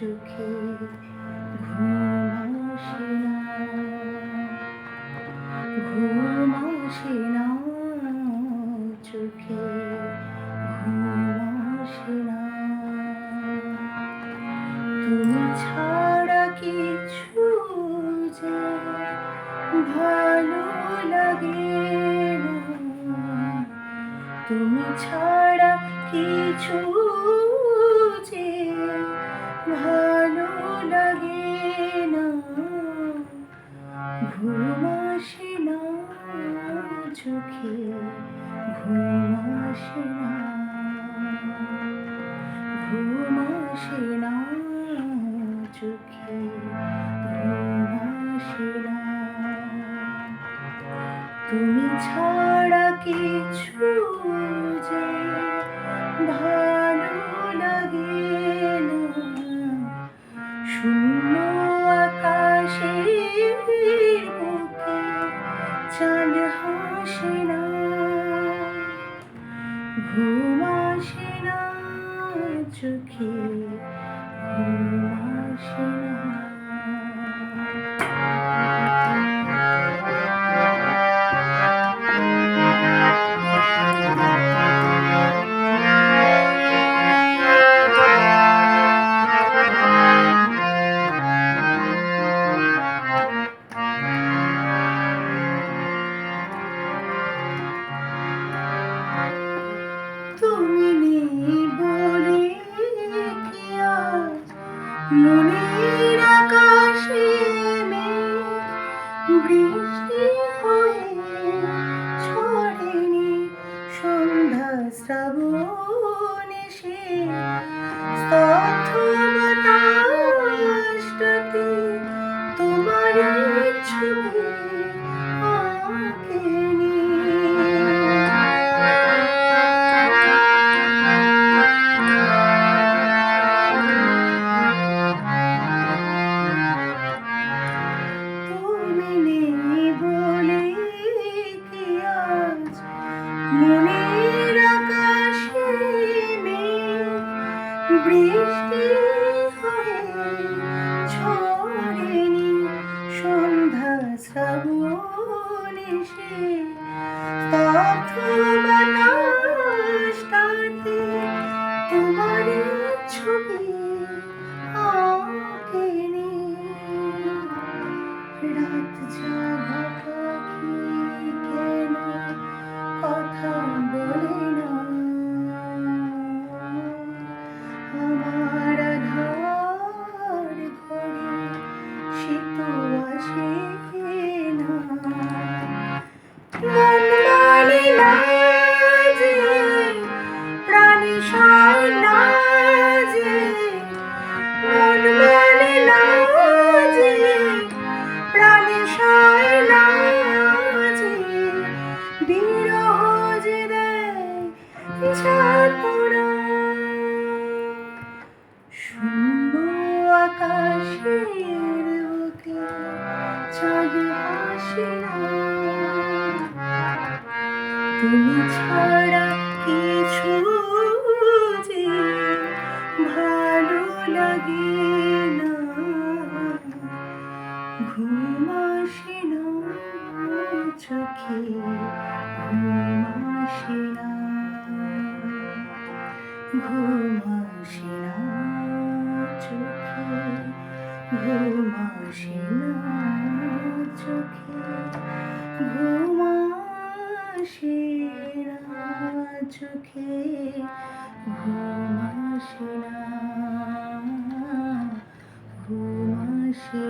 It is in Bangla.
চোখে ঘুম আসে না না, চোখে না। তুমি ছাড়া কিছু যে ভালো লাগে তুমি ছাড়া কিছু আসে না চোখে আসে তুমি ছাড়া কিছু যে ভালো লাগে শূন্য আকাশের বুকে চাঁদ হাসে না। ঘুম আসে চোখে Yeah. বৃষ্টি হয়ে ছড়েনি সন্ধ্যা শ্রাবণ এসে তোমার ছবি আকাশের বুকে চাঁদ হাসে তুমি ছাড়া কিছু ভালো লাগে না। ঘুম আসে না চোখে ঘুমাসে না চোখে ঘুমাসে না চোখে ঘুমাসে না ঘুমাসে